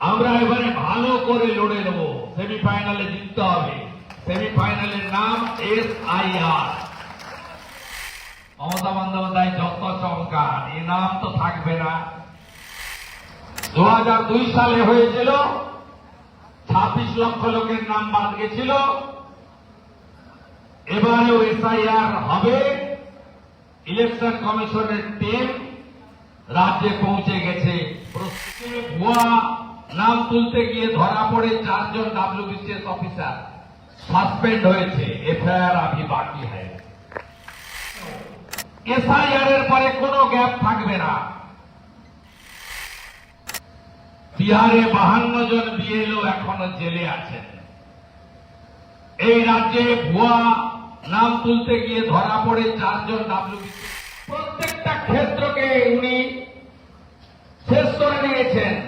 আমরা এবারে ভালো করে লড়ে নেব। সেমিফাইনালে জিততে হবে। সেমিফাইনালের নাম S I R Mamata Bandyopadhyay যত চমকার এ নাম তো থাকবে না। দু সালে হয়েছিল, ছাব্বিশ লক্ষ লোকের নাম বাদ গেছিল। এবারেও এসআইআর হবে। ইলেকশন কমিশনের টিম রাজ্যে পৌঁছে গেছে। প্রস্তুতি ভুয়া নাম তুলতে গিয়ে ধরা পড়ে চারজন ডাব্লিউবিসিএস অফিসার। সাসপেন্ড হয়েছে। এফআইআর আভি বাকি হয়। এসআইআর এর পরে কোনো গ্যাপ থাকবে না। বিহারে বাহান্ন জন বিএলও এখনও জেলে আছেন। এই রাজ্যে ভুয়া নাম তুলতে গিয়ে ধরা পড়ে চারজন ডাব্লিউবিসি প্রত্যেকটা ক্ষেত্রকে উনি শেষ করে নিয়েছেন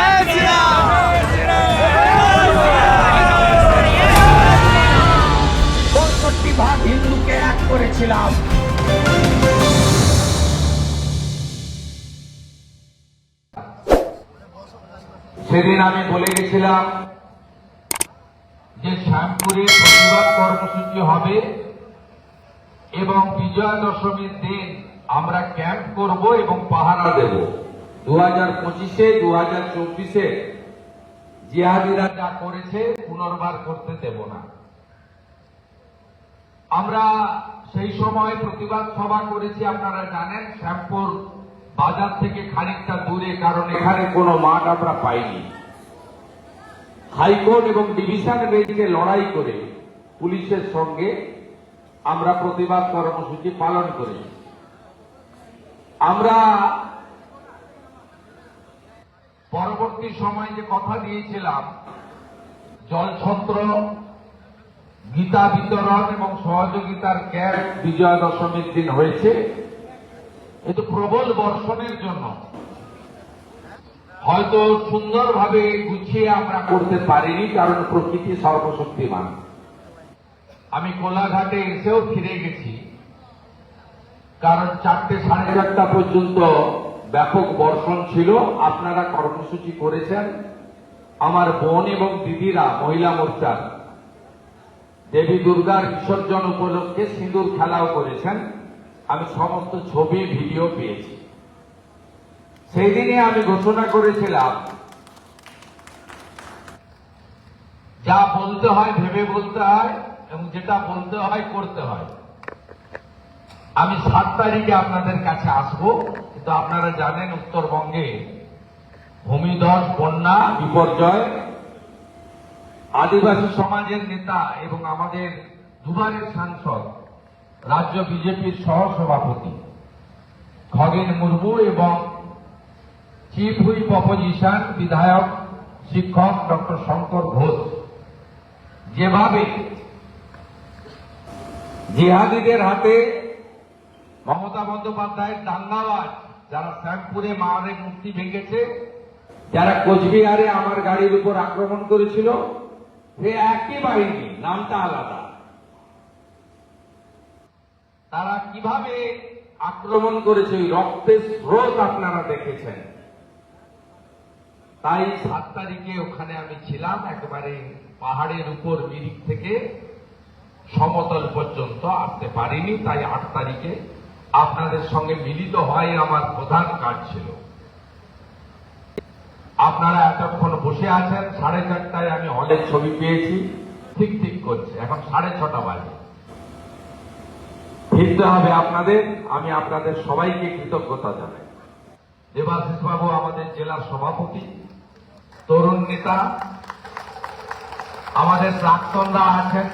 আমি বলে গেছিলাম যে শ্যামপুরে প্রতিবাদ কর্মসূচি হবে এবং বিজয়া দশমীর দিন আমরা ক্যাম্প করব এবং পাহারা দেব। দু হাজার পঁচিশে দু হাজার চব্বিশে জিহাদিরা যা করেছে পুনর্বার করতে দেব না। আমরা সেই সময় প্রতিবাদ সভা করেছি, আপনারা জানেন, শ্যামপুর বাজার থেকে খানিকটা দূরে, কারণ এখানে কোনো মাঠ আমরা পাইনি। হাইকোর্ট এবং ডিভিশন বেঞ্চে লড়াই করে পুলিশের সঙ্গে আমরা প্রতিবাদ কর্মসূচি পালন করেছি আমরা পরবর্তী সময় যে কথা দিয়েছিলাম, জলছত্র, গীতা বিতরণ এবং সহযোগিতার ক্যাম্প বিজয়া দশমীর দিন হয়েছে। কিন্তু প্রবল বর্ষণের জন্য। হয়তো সুন্দরভাবে গুছিয়ে আমরা করতে পারিনি, কারণ প্রকৃতি সর্বশক্তিমান। আমি কোলাঘাটে এসেও ফিরে গেছি, কারণ চারটে সাড়ে চারটা পর্যন্ত ব্যাপক বর্ষণ ছিল। আপনারা কর্মসূচি করেছেন। আমার বোন এবং দিদিরা, মহিলা মোর্চার, দেবী দুর্গার বিসর্জন উপলক্ষে সিঁদুর খেলাও করেছেন। আমি সমস্ত ছবি, ভিডিও পেয়েছি। সেই দিনে আমি ঘোষণা করেছিলাম, যা বলতে হয় ভেবে বলতে হয় এবং যেটা বলতে হয় করতে হয়। আমি সাত তারিখে আপনাদের কাছে আসব, কিন্তু আপনারা জানেন উত্তরবঙ্গে ভূমিধস, বন্যা, বিপর্যয়, আদিবাসী সমাজের নেতা এবং আমাদের দুবারের সাংসদ, রাজ্য বিজেপির সহ সভাপতি খগেন মুর্মু এবং চিফ হুইপ অপোজিশন বিধায়ক শিক্ষক ডক্টর শঙ্কর ঘোষ যেভাবে জিহাদিদের হাতে মমতা বন্দ্যোপাধ্যায়ের দাঙ্গাবাজ, যারা শ্যামপুরে মায়ের মুক্তি ভেঙেছে, যারা কোচবিহারে আমার গাড়ির উপর আক্রমণ করেছিল, সে একই বাহিনী, নামটা আলাদা। তারা কীভাবে আক্রমণ করেছে, ওই রক্তের স্রোত আপনারা দেখেছেন। তাই সাত তারিখে ওখানে আমি ছিলাম, একেবারে পাহাড়ের উপর মিরিক থেকে সমতল পর্যন্ত আসতে পারিনি, তাই আট তারিখে আপনাদের সঙ্গে মিলিত হয় আমার প্রধান কাজ ছিল। আপনারা এতক্ষণ বসে আছেন, সাড়ে চারটায় আমি হলের ছবি পেয়েছি, ঠিক ঠিক করছে, এখন সাড়ে ছটা বাজে। ফিরতে হবে আপনাদের, আমি আপনাদের সবাইকে কৃতজ্ঞতা জানাই। দেবাশিস বাবু আমাদের জেলার সভাপতি। তরুণ নেতা, আমাদের প্রাক্তনরা আছেন,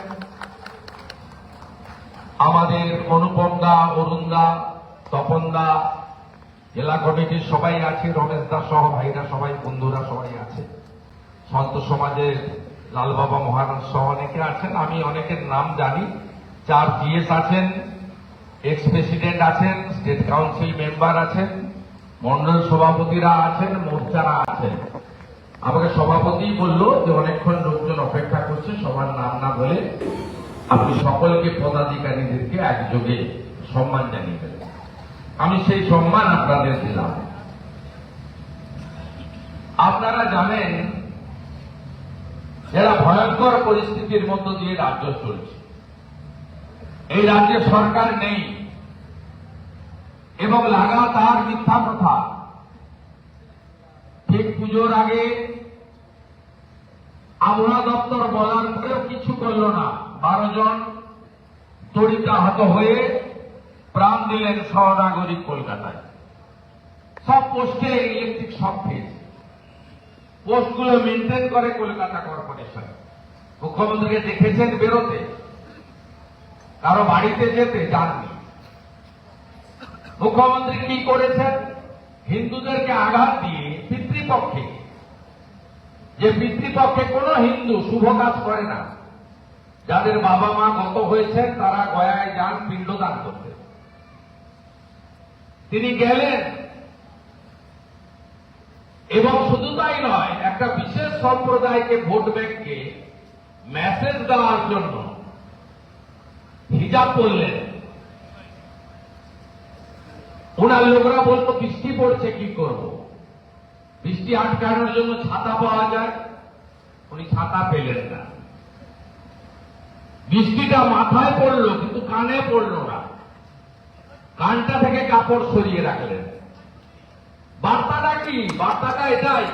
আমাদের অনুপম দা অরুণ দা তপন দা জেলা কমিটির সবাই আছে, রমেশ দাস সহ ভাইরা সবাই, বন্ধুরা সবাই আছে। সন্ত সমাজের লাল বাবা মহারাজ সহ অনেকে আছেন, আমি অনেকের নাম জানি। চার জিএস আছেন এক্স প্রেসিডেন্ট আছেন স্টেট কাউন্সিল মেম্বার আছেন, মন্ডল সভাপতিরা আছেন, মোর্চারা আছেন। আমাকে সভাপতি বলল যে অনেকক্ষণ লোকজন অপেক্ষা করছে, সবার নাম না বলে আপনি সকলকে পদাধিকারীদেরকে একযোগে সম্মান জানিয়ে দেবেন। আমি সেই সম্মান আপনাদের দিলাম। আপনারা জানেন যারা ভয়ঙ্কর পরিস্থিতির মধ্য দিয়ে রাজ্য চলছে। এই রাজ্যে সরকার নেই এবং লাগাতার মিথ্যা কথা ঠিক পুজোর আগে আবহাওয়া দপ্তর বলার পরেও কিছু করল না। বারো জন তড়িতাহত হয়ে প্রাণ দিলেন সহনাগরিক কলকাতায়। সব পোস্টে ইলেকট্রিক সব পেয়েছে পোস্টগুলো মেনটেন করে কলকাতা কর্পোরেশন। মুখ্যমন্ত্রীকে দেখেছেন বেরোতে। কারও বাড়িতে যেতে যাননি। মুখ্যমন্ত্রী কি করেছেন? হিন্দুদেরকে আঘাত দিয়ে পিতৃপক্ষে যে পিতৃপক্ষে কোনো হিন্দু শুভ কাজ করে না। যাদের বাবা মা গত হয়েছেন তারা গয়ায় যান, পিণ্ডদান করতে। তিনি গেলেন। এবং শুধু তাই নয়, একটা বিশেষ সম্প্রদায়কে ভোট ব্যাংককে মেসেজ দেওয়ার জন্য হিজাব করলেন। ওনার লোকরা বলতো বৃষ্টি পড়ছে, কি করব? বৃষ্টি আটকানোর জন্য ছাতা পাওয়া যায়। উনি ছাতা পেলেন না। বৃষ্টিটা মাথায় পড়ল, কিন্তু কানে পড়ল না। কানটা থেকে কাপড় সরিয়ে রাখলেন। বার্তাটা কি? বার্তাটা এটাই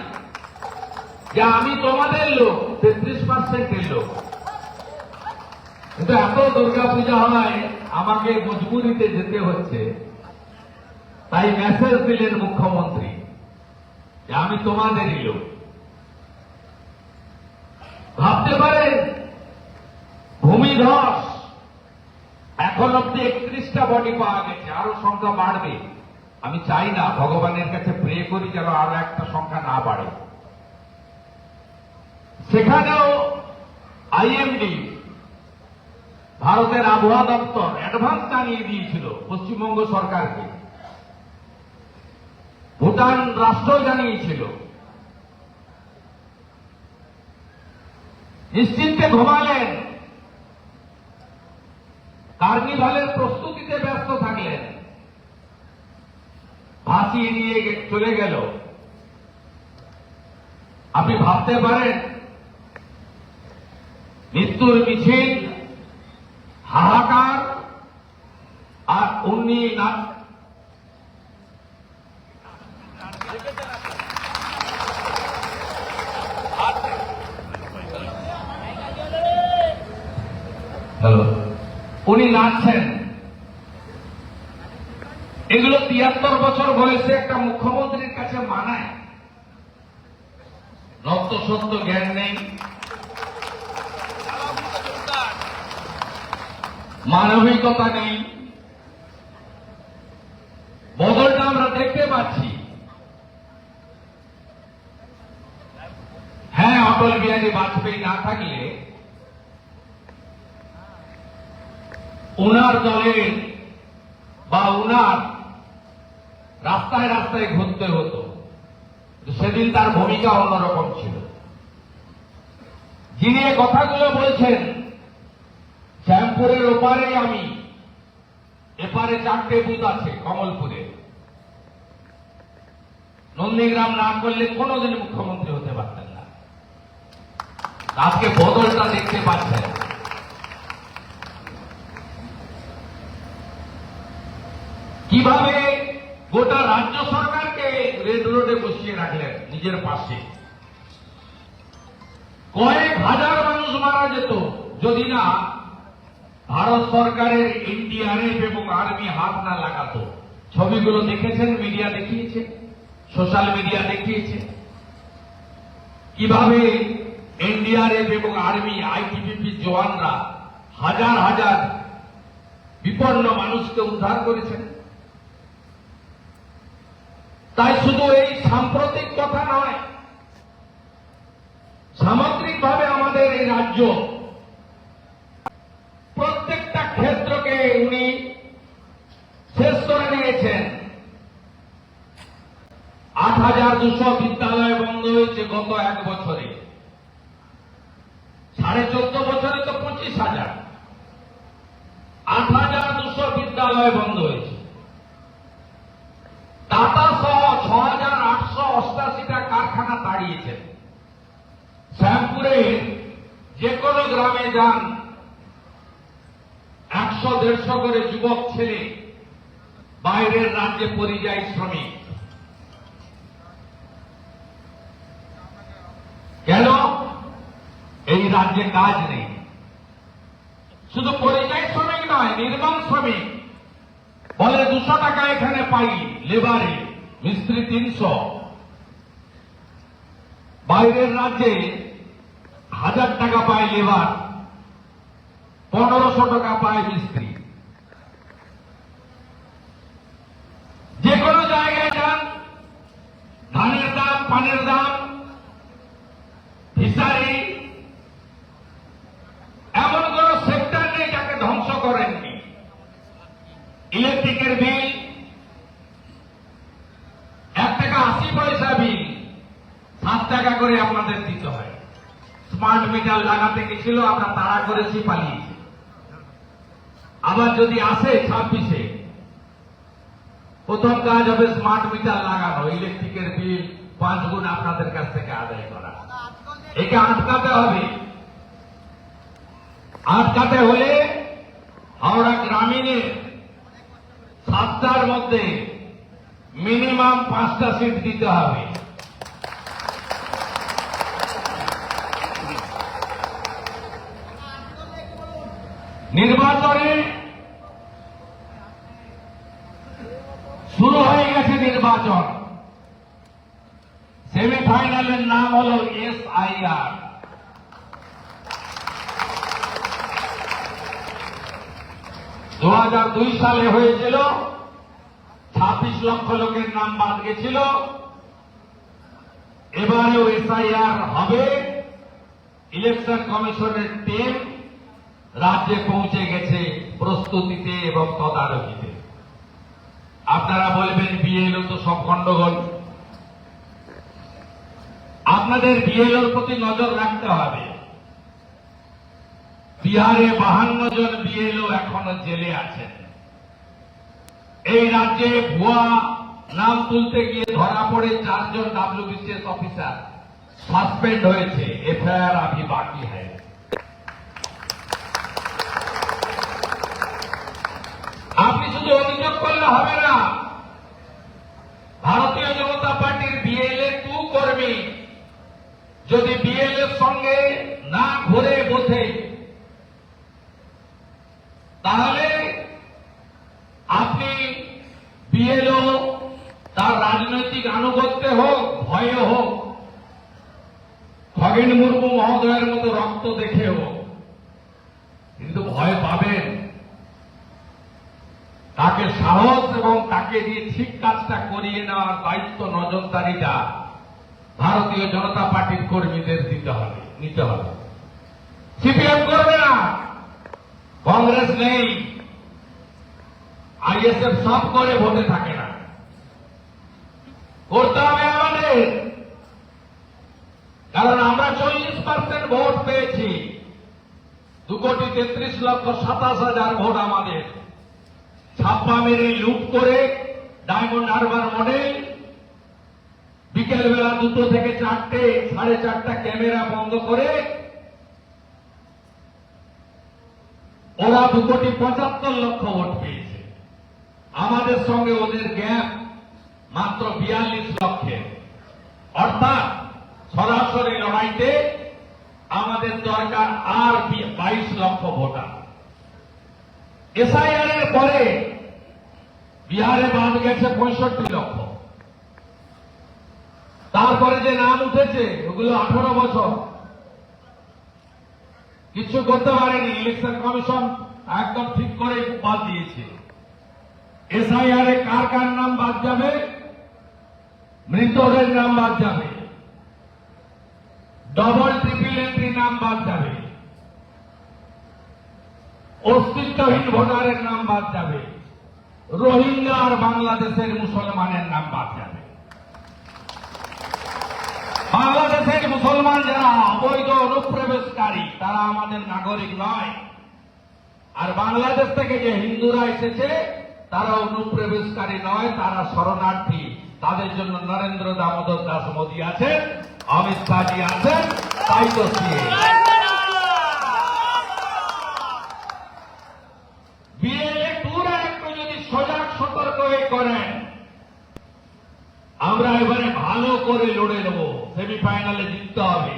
যে আমি তোমাদের লোক, তেত্রিশ পার্সেন্টের লোক। কিন্তু এত দুর্গা পূজা হয়, আমাকে মজবুরিতে যেতে হচ্ছে। তাই মেসেজ দিলেন মুখ্যমন্ত্রী। যে আমি তোমাদেরই লোক। ভাবতে পারেন ভূমিধস এখন অব্দি একত্রিশটা বডি পাওয়া গেছে, আরও সংখ্যা বাড়বে। আমি চাই না ভগবানের কাছে প্রে করি যেন আরও একটা সংখ্যা না বাড়ে। সেখানেও আইএমডি, ভারতের আবহাওয়া দপ্তর অ্যাডভান্স জানিয়ে দিয়েছিল পশ্চিমবঙ্গ সরকারকে। ভুটান রাষ্ট্র জানিয়েছিল। নিশ্চিন্তে ঘুমালেন। কার্নিভালের প্রস্তুতিতে ব্যস্ত থাকলেন। ভাসিয়ে নিয়ে চলে গেল। আপনি ভাবতে পারেন, মৃত্যুর মিছিল, হাহাকার, আর উনি না হ্যালো উনি নাচছেন। এগুলো তিয়াত্তর বছর বয়সে একটা মুখ্যমন্ত্রীর কাছে মানায়। রক্ত সত্য জ্ঞান নেই। মানবিকতা নেই। বদলটা আমরা দেখতে পাচ্ছি। হ্যাঁ অটল বিহারী বাজপেয়ী না থাকলে ওনার দলের বা ওনার রাস্তায় রাস্তায় ঘুরতে হতো। সেদিন তার ভূমিকা অন্যরকম ছিল। যিনি এ কথাগুলো বলছেন, শ্যামপুরের ওপারে আমি, এপারে চারটে বুথ আছে, কমলপুরে। নন্দীগ্রাম না করলে কোনোদিন মুখ্যমন্ত্রী হতে পারতেন না। আজকে বদলটা দেখতে পাচ্ছেন। কীভাবে গোটা রাজ্য সরকারকে রেড রোডে বসিয়ে রাখলেন নিজের পাশে? কয়েক হাজার মানুষ মারা যেত, যদি না ভারত সরকারের এনডিআরএফ এবং আর্মি হাত না লাগাতো। ছবিগুলো দেখেছেন, মিডিয়া দেখিয়েছে, সোশ্যাল মিডিয়া দেখিয়েছে। কীভাবে এনডিআরএফ এবং আর্মি, আইটিবিপি জওয়ানরা হাজার হাজার বিপন্ন মানুষকে উদ্ধার করেছেন? তাই শুধু এই সাম্প্রতিক কথা নয়, সামগ্রিকভাবে আমাদের এই রাজ্য প্রত্যেকটা ক্ষেত্রকে উনি শেষ করে নিয়েছেন। আট হাজার দুশো বিদ্যালয় বন্ধ হয়েছে গত এক বছরে। সাড়ে চোদ্দ বছরে তো পঁচিশ হাজার। আট হাজার দুশো বিদ্যালয় বন্ধ হয়েছে। টাটা সহ অষ্টাশিটা কারখানা তাড়িয়েছেন শ্যামপুরে যে কোনো গ্রামে যান একশো, দেড়শো করে যুবক ছেলে, বাইরের রাজ্যে পরিযায়ী শ্রমিক। কেন? এই রাজ্যে কাজ নেই। শুধু পরিযায়ী শ্রমিক নয় নির্মাণ শ্রমিক। বলে দুশো টাকা এখানে পাই, লেবারে, মিস্ত্রি তিনশো। বাইরের রাজ্যে হাজার টাকা পায় লেবার, পনেরোশো টাকা পায় মিস্ত্রি। যে কোনো জায়গায় যান, ধানের দাম, পানের দাম ফিসারি এমন কোন সেক্টর নেই যাকে ধ্বংস করেননি। ইলেকট্রিকের বিল এক টাকা আশি পয়সা বিল সাত টাকা করে আপনাদের দিতে হয়। স্মার্ট মিটার লাগাতে গেছিল আমরা তাড়া করেছি পালিয়েছি আবার যদি আসে ছাব্বিশে, প্রথম কাজ হবে স্মার্ট মিটার লাগানো ইলেকট্রিকের বিল পাঁচ গুণ আপনাদের কাছ থেকে আদায় করা। একে আটকাতে হবে। আটকাতে হলে হাওড়া গ্রামীণে সাতটার মধ্যে মিনিমাম পাঁচটা সিট দিতে হবে। নির্বাচনে শুরু হয়ে গেছে নির্বাচন। সেমিফাইনালের নাম হল এস আইআর দু দুই সালে হয়েছিল, ছাব্বিশ লক্ষ লোকের নাম বাদ গেছিল। এবারেও এসআইআর হবে। ইলেকশন কমিশনের টিম রাজ্যে পৌঁছে গেছে প্রস্তুতিতে এবং তদারকিতে। আপনারা বলবেন, বিএলও তো সব গন্ডগোল। আপনাদের বিএলওর প্রতি নজর রাখতে হবে। বিহারে বাহান্ন জন বিএলও এখনও জেলে আছেন। এই রাজ্যে ভুয়া নাম তুলতে গিয়ে ধরা পড়ে চারজন ডাব্লিউবিসিএস অফিসার। সাসপেন্ড হয়েছে, এফআইআর আভি বাকি হ্যায় আপনি শুধু অভিযোগ করলে হবে না। ভারতীয় জনতা পার্টির বিএলএ টু কর্মী যদি বিএলএর সঙ্গে না ঘুরে বোঝে, তাহলে আপনি বিএলও তার রাজনৈতিক আনুগত্যে হোক, ভয়ে হোক, খগেন মুর্মু মহোদয়ের মতো রক্ত দেখে হোক কিন্তু ভয় পাবেন তাকে সাহস এবং তাকে দিয়ে ঠিক কাজটা করিয়ে নেওয়ার দায়িত্ব নজরদারিটা ভারতীয় জনতা পার্টির কর্মীদের দিতে হবে, নিতে হবে। সিপিএম করবে না, কংগ্রেস নেই, আইএসএফ সব করে ভোটে থাকে না। করতে হবে আমাদের, কারণ আমরা চল্লিশ পার্সেন্ট ভোট পেয়েছি। দু কোটি তেত্রিশ লক্ষ সাতাশ হাজার ভোট আমাদের। ছাপ্পা মেরে লুট করে ডায়মন্ড হারবার মডেল বিকেলবেলা দুটো থেকে চারটে, সাড়ে চারটা ক্যামেরা বন্ধ করে ওরা দু কোটি পঁচাত্তর লক্ষ ভোট পেয়েছে আমাদের সঙ্গে ওদের গ্যাপ মাত্র বিয়াল্লিশ লক্ষের অর্থাৎ সরাসরি লড়াইতে আমাদের দরকার আর বাইশ লক্ষ ভোটার। এসআইআর এর পরে বিহারে বাদ গেছে পঁয়ষট্টি লক্ষ। তারপরে যে নাম উঠেছে, ওগুলো আঠারো বছর। কিছু করতে পারেনি, ইলেকশন কমিশন একদম ঠিক করে বাদ দিয়েছে। এসআইআর এ কার কার নাম বাদ যাবে? মৃতদের নাম বাদ যাবে। ডবল ট্রিপল এন্ট্রি নাম বাদ যাবে। অস্তিত্বহীন ভোটারের নাম বাদ যাবে। রোহিঙ্গা আর বাংলাদেশের মুসলমানের নাম বাদ যাবে। বাংলাদেশের মুসলমান যারা অবৈধ অনুপ্রবেশকারী, তারা আমাদের নাগরিক নয়। আর বাংলাদেশ থেকে যে হিন্দুরা এসেছে, তারা অনুপ্রবেশকারী নয়, তারা শরণার্থী। তাদের জন্য নরেন্দ্র দামোদর দাস মোদী আছেন, অমিত শাহজি আছেন, তাই তো সিএ বিএলএ টুরা একটু যদি সজাগ সতর্ক হয়ে করেন আমরা এবারে ভালো করে লড়ে নেব। সেমিফাইনালে জিততে হবে।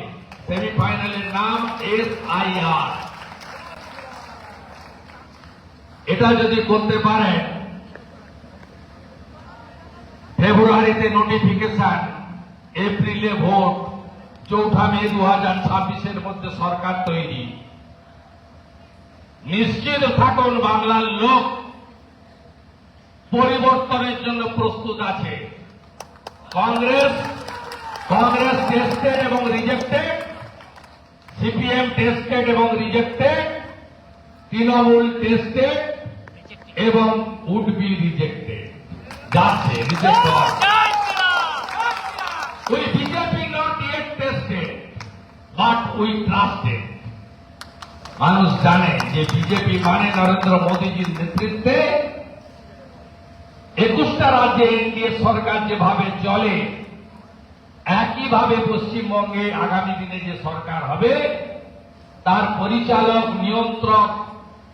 সেমিফাইনালের নাম এস আই আর এটা যদি করতে পারেন, ফেব্রুয়ারিতে নোটিফিকেশন এপ্রিলে ভোট, চৌঠা মে দু হাজার ছাব্বিশের মধ্যে সরকার তৈরি। নিশ্চিত থাকুন, বাংলার লোক পরিবর্তনের জন্য প্রস্তুত আছে। কংগ্রেস কংগ্রেস টেস্টেড এবং রিজেক্টেড সিপিএম টেস্টেড এবং রিজেক্টেড তৃণমূল টেস্টেড এবং উড বি রিজেক্টেড যাচ্ছে reject we BJP not yet tested but we trusted মানুষ জানে যে বিজেপি মানে নরেন্দ্র মোদীজির নেতৃত্বে একুশটা রাজ্যে এনডিএ সরকার যেভাবে চলে একইভাবে পশ্চিমবঙ্গে আগামী দিনে যে সরকার হবে, তার পরিচালক, নিয়ন্ত্রক,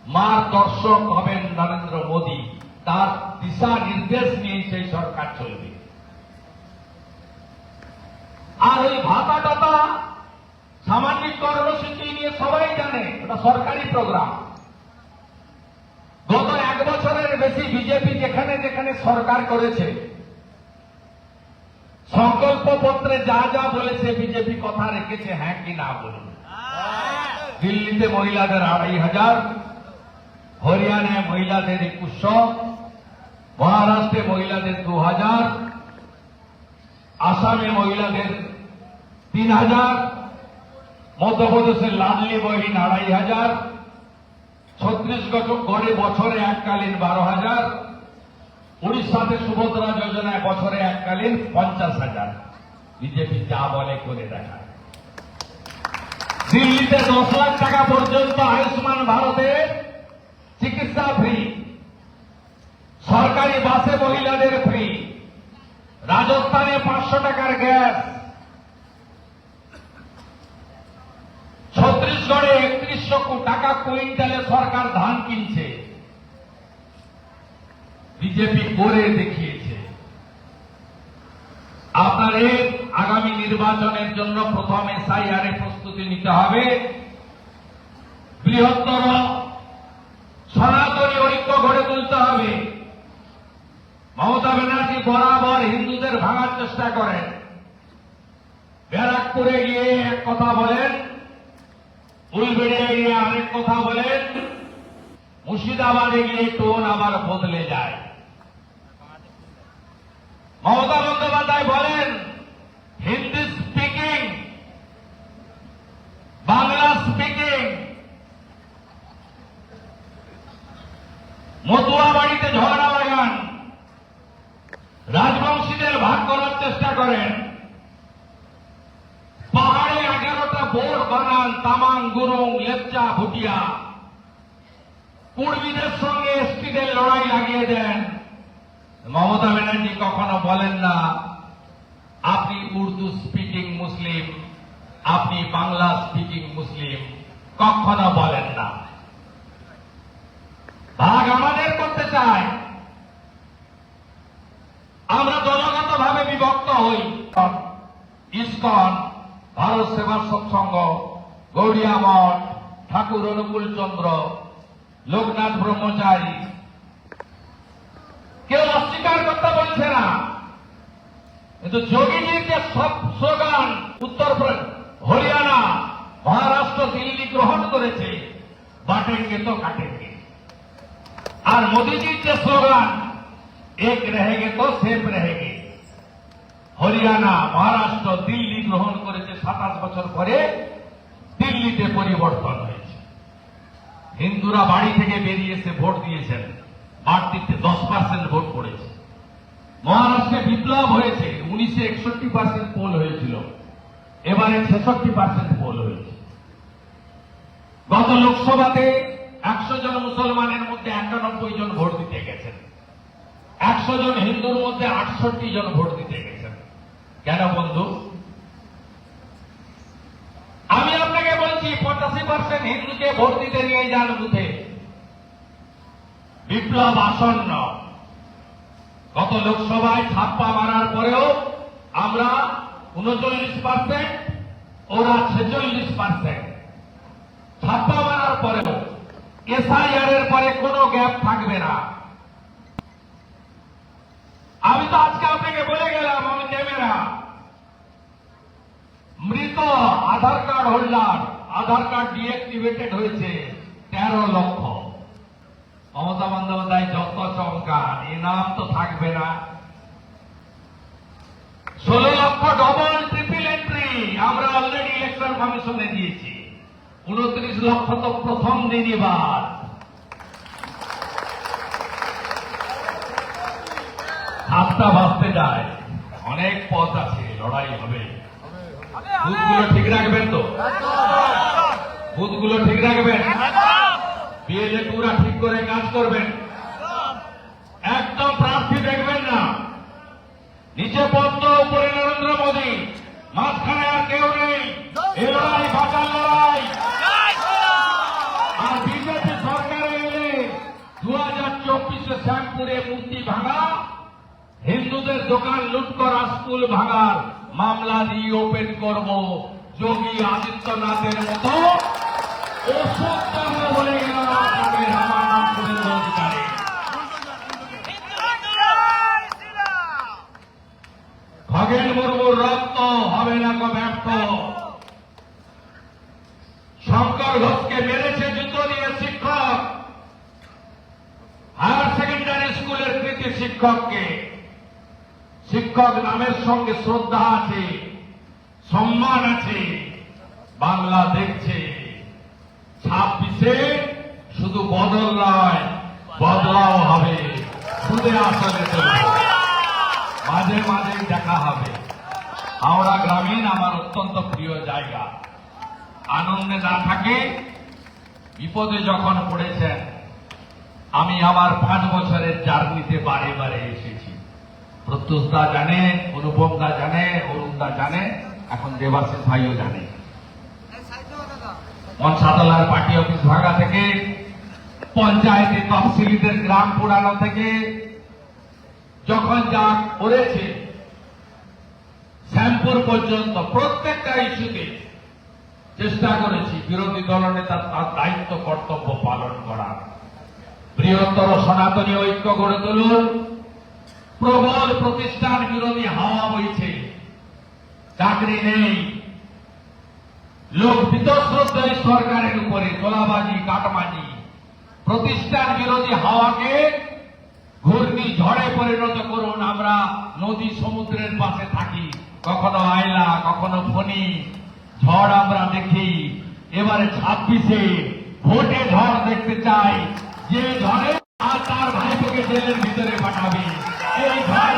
মার্গদর্শক হবেন নরেন্দ্র মোদী। তার দিশা নির্দেশ নিয়ে সেই সরকার চলবে। আর ওই ভাতা টাতা সামাজিক কর্মসূচি নিয়ে সবাই জানে ওটা সরকারি প্রোগ্রাম। গত এক বছরের বেশি বিজেপি যেখানে যেখানে সরকার করেছে সংকল্প পত্রে যা যা বলেছে বিজেপি কথা রেখেছে হ্যাঁ কি না বলুন। দিল্লিতে মহিলাদের আড়াই হাজার, হরিয়ানায় মহিলাদের একুশশো, মহারাষ্ট্রে মহিলাদের দু হাজার, আসামে মহিলাদের তিন হাজার মধ্যপ্রদেশের লাডলি বহিন আড়াই হাজার ছত্রিশগড় গড়ে বছরে এককালীন বারো হাজার উড়িষ্যাতে সুভদ্রা যোজনায় বছরে এককালীন পঞ্চাশ হাজার। বিজেপি যা বলে করে দেখায়। দিল্লিতে দশ লাখ টাকা পর্যন্ত আয়ুষ্মান ভারতের চিকিৎসা ফ্রি। সরকারি বাসে মহিলাদের ফ্রি। রাজস্থানে পাঁচশো টাকার গ্যাস। ছত্রিশগড়ে একত্রিশশো টাকা কুইন্টালে সরকার ধান কিনছে। বিজেপি করে দেখিয়েছে। আপনাদের আগামী নির্বাচনের জন্য প্রথম এসআইআর প্রস্তুতি নিতে হবে। বৃহত্তর সনাতনী ঐক্য গড়ে তুলতে হবে। মমতা ব্যানার্জি বরাবর হিন্দুদের ভাঙার চেষ্টা করেন। ব্যারাকপুরে গিয়ে এক কথা বলেন উলবেড়িয়া গিয়ে আরেক কথা বলেন, মুর্শিদাবাদে গিয়ে টোন আবার বদলে যায়। মমতা বন্দ্যোপাধ্যায় বলেন, হিন্দি স্পিকিং বাংলা স্পিকিং মতুয়া বাড়িতে ঝগড়া বাগান রাজবংশীদের ভাগ করার চেষ্টা করেন। পাহাড়ে এগারোটা বোর্ড বানান, তামাং, গুরুং, লেপচা, ভুটিয়া। কুর্মীদের সঙ্গে এসটিদের লড়াই লাগিয়ে দেন। মমতা ব্যানার্জি কখনো বলেন না, আপনি উর্দু স্পিকিং মুসলিম, আপনি বাংলা স্পিকিং মুসলিম। কখনো বলেন না। ভাগ আমাদের করতে চায়। আমরা দলগত ভাবে বিভক্ত হই। ইস্কন, ভারত সেবা সৎসঙ্গ, গৌরিয়া মঠ, ঠাকুর অনুকূল চন্দ্র, লোকনাথ ব্রহ্মচারী অস্বীকার করতে পারছে না। কিন্তু যোগীজির যে সব স্লোগান উত্তরপ্রদেশ হরিয়ানা, মহারাষ্ট্র, দিল্লি গ্রহণ করেছে। বাটেঙ্গে তো কাটেঙ্গে আর মোদীজির যে স্লোগান, এক রেহেগে তো সেফ রেহেগে। হরিয়ানা, মহারাষ্ট্র, দিল্লি গ্রহণ করেছে সাতাশ বছর পরে। দিল্লিতে পরিবর্তন হয়েছে। হিন্দুরা বাড়ি থেকে বেরিয়েছে ভোট দিয়েছেন। বাড়তিতে দশ মহারাষ্ট্রে বিপ্লব হয়েছে উনিশে একষট্টি পার্সেন্ট পোল হয়েছিল। এবারে ছেষট্টি পার্সেন্ট পোল হয়েছে। গত লোকসভাতে একশো জন মুসলমানের মধ্যে একানব্বই জন ভোট দিতে গেছেন। একশো জন হিন্দুর মধ্যে আটষট্টি জন ভোট দিতে গেছেন। কেন বন্ধু? আমি আপনাকে বলছি, পঁচাশি পার্সেন্ট হিন্দুকে ভোট দিতে নিয়ে যান বুথে। বিপ্লব আসন্ন। গত লোকসভায় ছাপ্পা মারার পরেও আমরা উনচল্লিশ পার্সেন্ট ওরা ছেচল্লিশ পার্সেন্ট ছাপ্পা মারার পরেও এসআইআর এর পরে কোনো গ্যাপ থাকবে না। আমি তো আজকে আপনাকে বলে গেলাম, আমি ক্যামেরা। মৃত Aadhaar card holder, Aadhaar card deactivated হয়েছে তেরো লক্ষ। মমতা বন্দ্যোপাধ্যায় যত চমকান এ নাম তো থাকবে না। ষোলো লক্ষ ডবল ট্রিপল এন্ট্রি আমরা অলরেডি ইলেকশন কমিশনে দিয়েছি। উনত্রিশ লক্ষ তো প্রথম দিনই বাদ সাতটা বাজতে যায়। অনেক পথ আছে লড়াই হবে। বুথগুলো ঠিক রাখবেন তো? বুথগুলো ঠিক রাখবেন? বিএলএ ঠিক করে কাজ করবেন। একদম প্রার্থী দেখবেন না। নিচে পদ্ম, উপরে নরেন্দ্র মোদী। মাঝখানে আর কেউ নেই। এ লড়াই লড়াই। আর বিজেপি সরকারে এলে দু হাজার চব্বিশে শ্যামপুরে মূর্তি ভাঙা, হিন্দুদের দোকান লুট করা, স্কুল ভাঙার মামলা দিয়ে ওপেন করব যোগী আদিত্যনাথের মতো। শিক্ষক। হায়ার সেকেন্ডারি স্কুলের কৃতি শিক্ষককে। শিক্ষক নামের সঙ্গে শ্রদ্ধা আছে, সম্মান আছে, বাংলা দেখছে। ছাব্বিশে শুধু বদল নয়, বদলাও হবে। সুদে আসলে মাঝে মাঝে দেখা হবে। হাওড়া গ্রামীণ আমার অত্যন্ত প্রিয় জায়গা। আনন্দে না থাকে, বিপদে যখন পড়েছেন, আমি আমার পাঁচ বছরের জার্নিতে বারে বারে এসেছি। প্রত্যুষদা জানে, অনুপমদা জানে, অরুণদা জানে, এখন দেবাশিস ভাইও জানে। মনসাতলার পার্টি অফিস ভাগা থেকে, পঞ্চায়েতে তফসিলিদের গ্রাম পুরানো থেকে, যখন যা করেছে, শ্যামপুর পর্যন্ত প্রত্যেকটা ইস্যুতে চেষ্টা করেছি বিরোধী দলনেতা তার দায়িত্ব, কর্তব্য পালন করার বৃহত্তর সনাতনী ঐক্য গড়ে তুলুন। প্রবল প্রতিষ্ঠান বিরোধী হাওয়া বইছে। চাকরি নেই। লোক বিতশ্রদ্ধায় সরকারের উপরে তোলাবাজি কাটমাজি প্রতিষ্ঠান বিরোধী হাওয়াকে ঘূর্ণি ঝড়ে পরিণত করুন। আমরা নদী সমুদ্রের পাশে থাকি, কখনো আয়লা, কখনো ফণি। ঝড় আমরা দেখি। এবারে ছাব্বিশে ভোটে ঝড় দেখতে চাই। যে ঝড়ে তার ভাইপোকে জেলের ভিতরে পাঠাবে। এই ঝড়